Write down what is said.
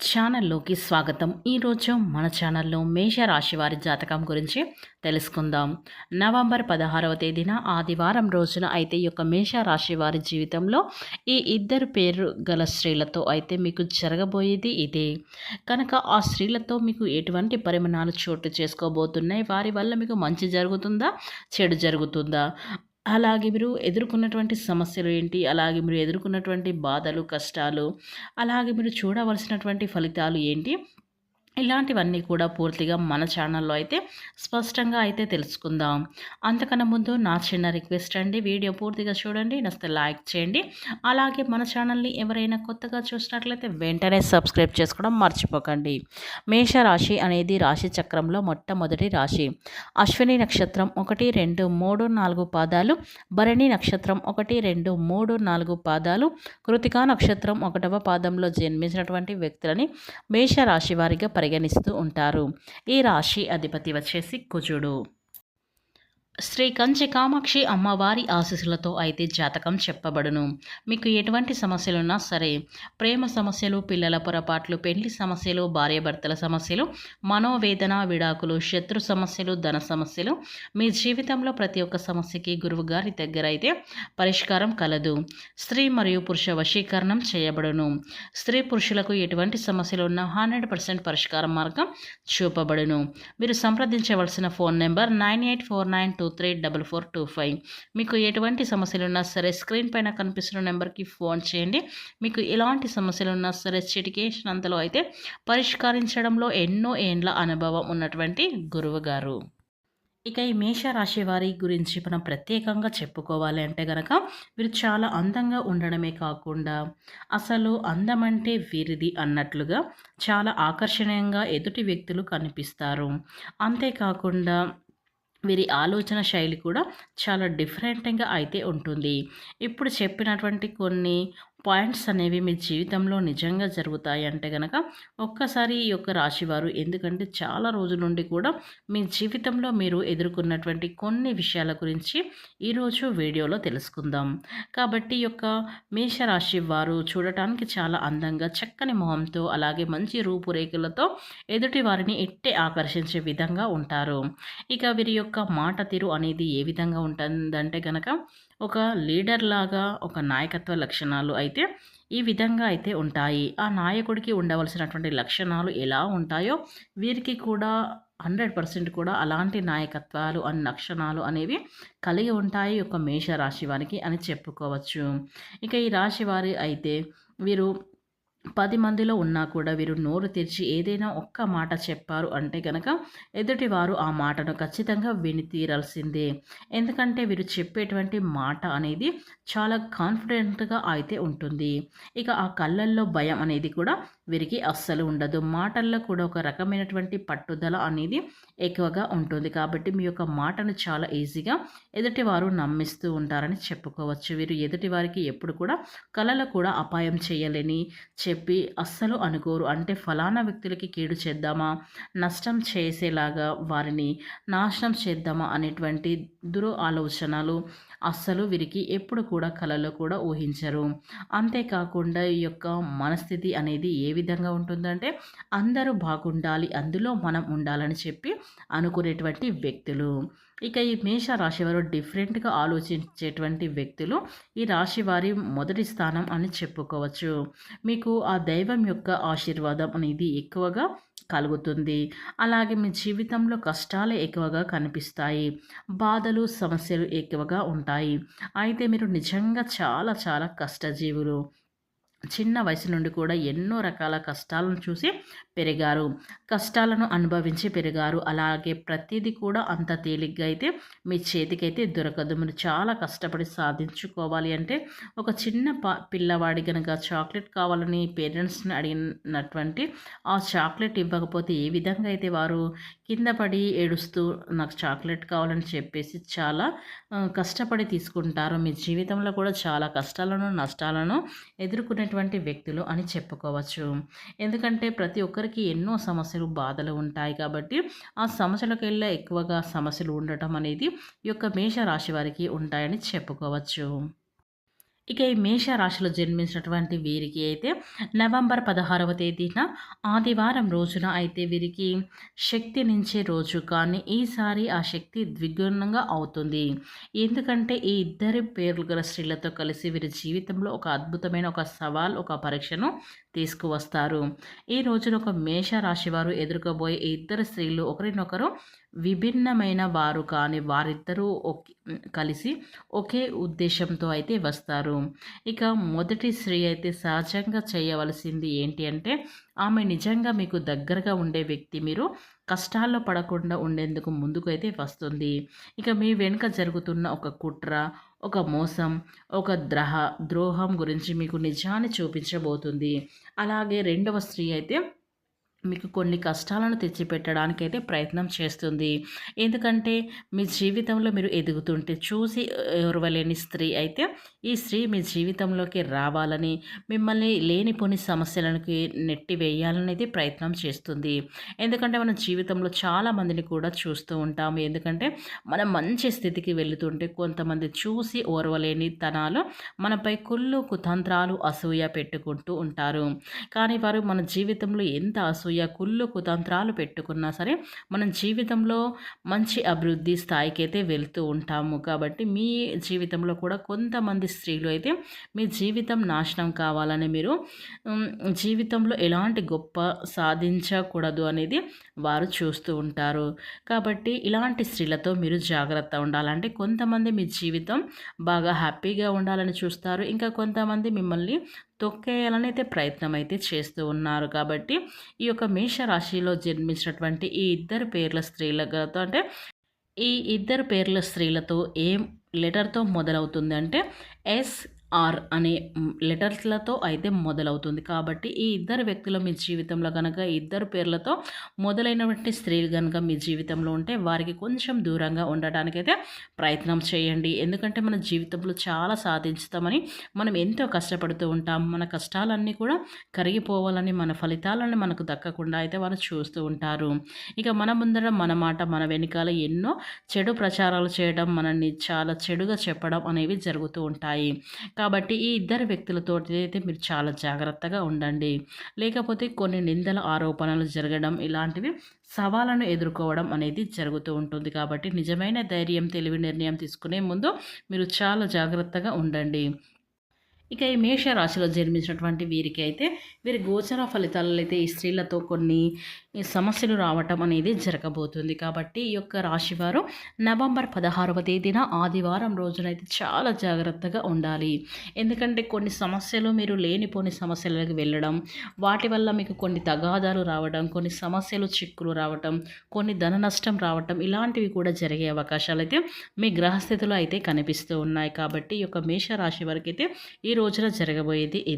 ఛానల్లోకి స్వాగతం. ఈరోజు మన ఛానల్లో మేష రాశి వారి జాతకం గురించి తెలుసుకుందాం. నవంబర్ పదహారవ తేదీన ఆదివారం రోజున అయితే ఈ యొక్క మేష రాశి వారి జీవితంలో ఈ ఇద్దరు పేరు గల స్త్రీలతో అయితే మీకు జరగబోయేది ఇదే. కనుక ఆ స్త్రీలతో మీకు ఎటువంటి పరిమాణాలు చోటు చేసుకోబోతున్నాయి? వారి వల్ల మీకు మంచి జరుగుతుందా? చెడు జరుగుతుందా? అలాగే మీరు ఎదుర్కొన్నటువంటి సమస్యలు ఏంటి? అలాగే మీరు ఎదుర్కొన్నటువంటి బాధలు కష్టాలు అలాగే మీరు చూడవలసినటువంటి ఫలితాలు ఏంటి? ఇలాంటివన్నీ కూడా పూర్తిగా మన ఛానల్లో అయితే స్పష్టంగా అయితే తెలుసుకుందాం. అంతకన్నా ముందు నా చిన్న రిక్వెస్ట్ అండి వీడియో పూర్తిగా చూడండి నస్తే లైక్ చేయండి. అలాగే మన ఛానల్ని ఎవరైనా కొత్తగా చూసినట్లయితే వెంటనే సబ్స్క్రైబ్ చేసుకోవడం మర్చిపోకండి. మేష రాశి అనేది రాశి చక్రంలో మొట్టమొదటి రాశి. అశ్విని నక్షత్రం ఒకటి రెండు మూడు నాలుగు పాదాలు. భరణి నక్షత్రం ఒకటి రెండు మూడు నాలుగు పాదాలు. కృతికా నక్షత్రం ఒకటవ పాదంలో జన్మించినటువంటి వ్యక్తులని మేష రాశి వారిగా పరిగణిస్తూ ఉంటారు. ఈ రాశి అధిపతి వచ్చేసి కుజుడు. శ్రీ కంచి కామాక్షి అమ్మవారి ఆశీస్సులతో అయితే జాతకం చెప్పబడును. మీకు ఎటువంటి సమస్యలున్నా సరే ప్రేమ సమస్యలు పిల్లల పొరపాట్లు పెళ్ళి సమస్యలు భార్యాభర్తల సమస్యలు మనోవేదన విడాకులు శత్రు సమస్యలు ధన సమస్యలు మీ జీవితంలో ప్రతి ఒక్క సమస్యకి గురువు గారి దగ్గర అయితే పరిష్కారం కలదు. స్త్రీ మరియు పురుష వశీకరణం చేయబడును. స్త్రీ పురుషులకు ఎటువంటి సమస్యలు ఉన్నా హండ్రెడ్ పర్సెంట్ పరిష్కార మార్గం చూపబడును. మీరు సంప్రదించవలసిన phone number nine eight four nine two three double four two five. మీకు ఎటువంటి సమస్యలు ఉన్నా సరే స్క్రీన్ పైన కనిపిస్తున్న నెంబర్కి ఫోన్ చేయండి. మీకు ఎలాంటి సమస్యలు ఉన్నా సరే చిటికేసినంతలో అయితే పరిష్కరించడంలో ఎన్నో ఏండ్ల అనుభవం ఉన్నటువంటి గురువు గారు. ఇక ఈ మేషరాశి వారి గురించి మనం ప్రత్యేకంగా చెప్పుకోవాలి అంటే గనక వీరు చాలా అందంగా ఉండడమే కాకుండా అసలు అందం అంటే వీరిది అన్నట్లుగా చాలా ఆకర్షణీయంగా ఎదుటి వ్యక్తులు కనిపిస్తారు. అంతేకాకుండా వీరి ఆలోచన శైలి కూడా చాలా డిఫరెంట్గా అయితే ఉంటుంది. ఇప్పుడు చెప్పినటువంటి కొన్ని పాయింట్స్ అనేవి మీ జీవితంలో నిజంగా జరుగుతాయి అంటే కనుక ఒక్కసారి ఈ యొక్క రాశివారు ఎందుకంటే చాలా రోజుల నుండి కూడా మీ జీవితంలో మీరు ఎదుర్కొన్నటువంటి కొన్ని విషయాల గురించి ఈరోజు వీడియోలో తెలుసుకుందాం. కాబట్టి ఈ యొక్క మేషరాశి వారు చూడటానికి చాలా అందంగా చక్కని మొహంతో అలాగే మంచి రూపురేఖలతో ఎదుటి వారిని ఎట్టే ఆకర్షించే విధంగా ఉంటారు. ఇక వీరి యొక్క మాట తీరు అనేది ఏ విధంగా ఉంటుందంటే కనుక ఒక లీడర్ లాగా ఒక నాయకత్వ లక్షణాలు అయితే ఈ విధంగా అయితే ఉంటాయి. ఆ నాయకుడికి ఉండవలసినటువంటి లక్షణాలు ఎలా ఉంటాయో వీరికి కూడా హండ్రెడ్ పర్సెంట్ కూడా అలాంటి నాయకత్వాలు అని లక్షణాలు అనేవి కలిగి ఉంటాయి ఒక మేష రాశి వారికి అని చెప్పుకోవచ్చు. ఇక ఈ రాశి వారి అయితే వీరు పది మందిలో ఉన్నా కూడా వీరు నోరు తెరిచి ఏదైనా ఒక్క మాట చెప్పారు అంటే కనుక ఎదుటివారు ఆ మాటను ఖచ్చితంగా విని తీరాల్సిందే. ఎందుకంటే వీరు చెప్పేటువంటి మాట అనేది చాలా కాన్ఫిడెంట్గా అయితే ఉంటుంది. ఇక ఆ కళ్ళల్లో భయం అనేది కూడా వీరికి అస్సలు ఉండదు. మాటల్లో కూడా ఒక రకమైనటువంటి పట్టుదల అనేది ఎక్కువగా ఉంటుంది. కాబట్టి మీ యొక్క మాటను చాలా ఈజీగా ఎదుటివారు నమ్మిస్తూ ఉంటారని చెప్పుకోవచ్చు. వీరు ఎదుటివారికి ఎప్పుడు కూడా కళలో కూడా అపాయం చేయలేని చెప్పి అస్సలు అనుకోరు. అంటే ఫలానా వ్యక్తులకి కీడు చేద్దామా? నష్టం చేసేలాగా వారిని నాశనం చేద్దామా? అనేటువంటి దురు ఆలోచనలు అస్సలు వీరికి ఎప్పుడు కూడా కళలో కూడా ఊహించరు. అంతేకాకుండా ఈ యొక్క మనస్థితి అనేది ఏ విధంగా ఉంటుందంటే అందరూ బాగుండాలి అందులో మనం ఉండాలని చెప్పి అనుకునేటువంటి వ్యక్తులు. ఇక ఈ మేష రాశి వారు డిఫరెంట్గా ఆలోచించేటువంటి వ్యక్తులు ఈ రాశి వారి మొదటి స్థానం అని చెప్పుకోవచ్చు. మీకు ఆ దైవం యొక్క ఆశీర్వాదం అనేది ఎక్కువగా కలుగుతుంది. అలాగే మీ జీవితంలో కష్టాలు ఎక్కువగా కనిపిస్తాయి. బాధలు సమస్యలు ఎక్కువగా ఉంటాయి. అయితే మీరు నిజంగా చాలా చాలా కష్టజీవులు. చిన్న వయసు నుండి కూడా ఎన్నో రకాల కష్టాలను చూసి పెరిగారు. కష్టాలను అనుభవించి పెరిగారు. అలాగే ప్రతిదీ కూడా అంత తేలిగ్గా అయితే మీ చేతికైతే దొరకదు. మీరు చాలా కష్టపడి సాధించుకోవాలి అంటే ఒక చిన్న పా పిల్లవాడి కనుక చాక్లెట్ కావాలని పేరెంట్స్ని అడిగినటువంటి ఆ చాక్లెట్ ఇవ్వకపోతే ఏ విధంగా అయితే వారు కింద పడి ఏడుస్తూ నాకు చాక్లెట్ కావాలని చెప్పేసి చాలా కష్టపడి తీసుకుంటారు మీ జీవితంలో కూడా చాలా కష్టాలను నష్టాలను ఎదుర్కొనే ఎదుర్కొనేటువంటి వ్యక్తులు అని చెప్పుకోవచ్చు. ఎందుకంటే ప్రతి ఒక్కరికి ఎన్నో సమస్యలు బాధలు ఉంటాయి కాబట్టి ఆ సమస్యలకు ఎక్కువగా సమస్యలు ఉండటం అనేది ఈ యొక్క మేష రాశి వారికి ఉంటాయని చెప్పుకోవచ్చు. ఇక ఈ మేష రాశిలో జన్మించినటువంటి వీరికి అయితే నవంబర్ పదహారవ తేదీన ఆదివారం రోజున అయితే వీరికి శక్తి నుంచే రోజు కానీ ఈసారి ఆ శక్తి ద్విగుణంగా అవుతుంది. ఎందుకంటే ఈ ఇద్దరి పేర్లు గల స్త్రీలతో కలిసి వీరి జీవితంలో ఒక అద్భుతమైన ఒక సవాల్ ఒక పరీక్షను తీసుకువస్తారు. ఈ రోజున ఒక మేష రాశి వారు ఎదుర్కోబోయే ఈ ఇద్దరు స్త్రీలు ఒకరినొకరు విభిన్నమైన వారు కానీ వారిద్దరూ కలిసి ఒకే ఉద్దేశంతో అయితే వస్తారు. ఇక మొదటి స్త్రీ అయితే సహజంగా చేయవలసింది ఏంటి అంటే ఆమె నిజంగా మీకు దగ్గరగా ఉండే వ్యక్తి మీరు కష్టాల్లో పడకుండా ఉండేందుకు ముందుకు అయితే వస్తుంది. ఇక మీ వెనుక జరుగుతున్న ఒక కుట్ర ఒక మోసం ఒక ద్రహ ద్రోహం గురించి మీకు నిజాన్ని చూపించబోతుంది. అలాగే రెండవ స్త్రీ అయితే మీకు కొన్ని కష్టాలను తెచ్చిపెట్టడానికైతే ప్రయత్నం చేస్తుంది. ఎందుకంటే మీ జీవితంలో మీరు ఎదుగుతుంటే చూసి ఎవరవలేని స్త్రీ అయితే ఈ స్త్రీ మీ జీవితంలోకి రావాలని మిమ్మల్ని లేనిపోని సమస్యలకి నెట్టి వేయాలనేది ప్రయత్నం చేస్తుంది. ఎందుకంటే మన జీవితంలో చాలా మందిని కూడా చూస్తూ ఉంటాము. ఎందుకంటే మనం మంచి స్థితికి వెళుతుంటే కొంతమంది చూసి ఓర్వలేని తనాలు మనపై కుళ్ళు కుతంత్రాలు అసూయ పెట్టుకుంటూ ఉంటారు. కానీ వారు మన జీవితంలో ఎంత అసూ అసూయ కుళ్ళు కుతంత్రాలు పెట్టుకున్నా సరే మనం జీవితంలో మంచి అభివృద్ధి స్థాయికి అయితే వెళ్తూ ఉంటాము. కాబట్టి మీ జీవితంలో కూడా కొంతమంది స్త్రీలు అయితే మీ జీవితం నాశనం కావాలని మీరు జీవితంలో ఎలాంటి గొప్ప సాధించకూడదు అనేది వారు చూస్తూ ఉంటారు. కాబట్టి ఇలాంటి స్త్రీలతో మీరు జాగ్రత్త ఉండాలంటే కొంతమంది మీ జీవితం బాగా హ్యాపీగా ఉండాలని చూస్తారు. ఇంకా కొంతమంది మిమ్మల్ని తొక్కేయాలని అయితే ప్రయత్నం అయితే చేస్తూ ఉన్నారు. కాబట్టి ఈ యొక్క మేషరాశిలో జన్మించినటువంటి ఈ ఇద్దరు పేర్ల స్త్రీలతో అంటే ఈ ఇద్దరు పేర్ల స్త్రీలతో ఏం లెటర్తో మొదలవుతుంది అంటే ఎస్ ఆర్ అనే లెటర్స్లతో అయితే మొదలవుతుంది. కాబట్టి ఈ ఇద్దరు వ్యక్తులు మీ జీవితంలో కనుక ఇద్దరు పేర్లతో మొదలైనటువంటి స్త్రీలు కనుక మీ జీవితంలో ఉంటే వారికి కొంచెం దూరంగా ఉండటానికైతే ప్రయత్నం చేయండి. ఎందుకంటే మన జీవితంలో చాలా సాధించుతామని మనం ఎంతో కష్టపడుతూ ఉంటాం. మన కష్టాలన్నీ కూడా కరిగిపోవాలని మన ఫలితాలని మనకు దక్కకుండా అయితే వారు చూస్తూ ఉంటారు. ఇక మన ముందర మన మాట మన వెనకాల ఎన్నో చెడు ప్రచారాలు చేయడం మనల్ని చాలా చెడుగా చెప్పడం అనేవి జరుగుతూ ఉంటాయి. కాబట్టి ఈ ఇద్దరు వ్యక్తులతో అయితే మీరు చాలా జాగ్రత్తగా ఉండండి. లేకపోతే కొన్ని నిందల ఆరోపణలు జరగడం ఇలాంటివి సవాళ్ళను ఎదుర్కోవడం అనేది జరుగుతూ ఉంటుంది. కాబట్టి నిజమైన ధైర్యం తెలివి నిర్ణయం తీసుకునే ముందు మీరు చాలా జాగ్రత్తగా ఉండండి. ఇక ఈ మేషరాశిలో జన్మించినటువంటి వీరికి అయితే వీరి గోచర ఫలితాలలో అయితే ఈ స్త్రీలతో కొన్ని సమస్యలు రావటం అనేది జరగబోతుంది. కాబట్టి ఈ యొక్క రాశివారు నవంబర్ పదహారవ తేదీన ఆదివారం రోజునైతే చాలా జాగ్రత్తగా ఉండాలి. ఎందుకంటే కొన్ని సమస్యలు మీరు లేనిపోని సమస్యలకు వెళ్ళడం వాటి వల్ల మీకు కొన్ని తగాదాలు రావడం కొన్ని సమస్యలు చిక్కులు రావటం కొన్ని ధన నష్టం రావటం ఇలాంటివి కూడా జరిగే అవకాశాలు అయితే మీ గ్రహస్థితిలో అయితే కనిపిస్తూ ఉన్నాయి. కాబట్టి ఈ యొక్క మేషరాశి వారికి అయితే ఈ రోజున జరగబోయేది ఇది.